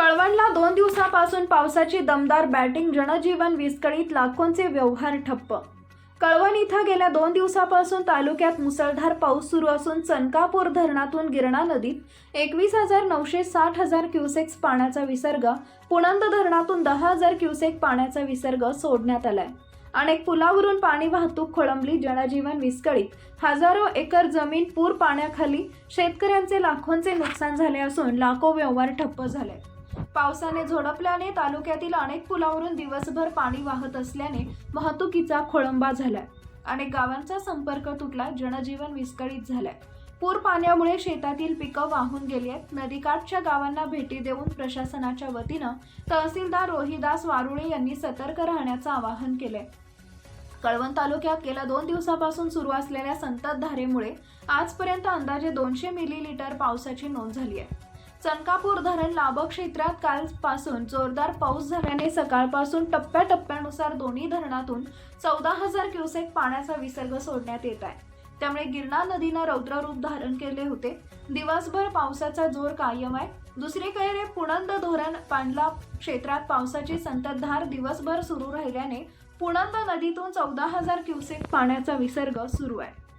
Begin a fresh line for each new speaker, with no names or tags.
कळवणला दोन दिवसापासून पावसाची दमदार बॅटिंग जनजीवन विस्कळीत लाखोंचे व्यवहार ठप्प. कळवण इथं गेल्या दोन दिवसापासून तालुक्यात मुसळधार पाऊस सुरू असून चनकापूर धरणातून गिरणा नदीत एकवीस हजार नऊशे साठ हजार क्युसेक्स पाण्याचा विसर्ग पुणंद धरणातून दहा हजार क्युसेक पाण्याचा विसर्ग सोडण्यात आलाय. अनेक पुलावरून पाणी वाहतूक खोळंबली जनजीवन विस्कळीत. हजारो एकर जमीन पूर पाण्याखाली शेतकऱ्यांचे लाखोंचे नुकसान झाले असून लाखो व्यवहार ठप्प झाले. पावसाने झोडपल्याने तालुक्यातील अनेक पुलावरून दिवसभर पाणी वाहत असल्याने वाहतुकीचा खोळंबा झालाय. अनेक गावांचा संपर्क तुटला जनजीवन विस्कळीत झालंय. पूर पाण्यामुळे शेतातील पिकं वाहून गेली आहेत. नदीकाठच्या गावांना भेटी देऊन प्रशासनाच्या वतीनं तहसीलदार रोहिदास वारुळे यांनी सतर्क राहण्याचं आवाहन केलंय. कळवण तालुक्यात गेल्या दोन दिवसापासून सुरू असलेल्या संततधारेमुळे आजपर्यंत अंदाजे दोनशे मिलीलिटर पावसाची नोंद झाली आहे. चनकापूर धरण लाभ क्षेत्रात कालपासून जोरदार पाऊस झाल्याने सकाळपासून टप्प्याटप्प्यानुसार दोन्ही धरणातून चौदा हजार क्युसेक पाण्याचा विसर्ग सोडण्यात येत आहे. त्यामुळे गिरणा नदीनं रौद्ररूप धारण केले होते. दिवसभर पावसाचा जोर कायम आहे. दुसरीकडे पुणंद धोरण पांडला क्षेत्रात पावसाची संततधार दिवसभर सुरू राहिल्याने पुणंद नदीतून चौदा हजार क्युसेक पाण्याचा विसर्ग सुरू आहे.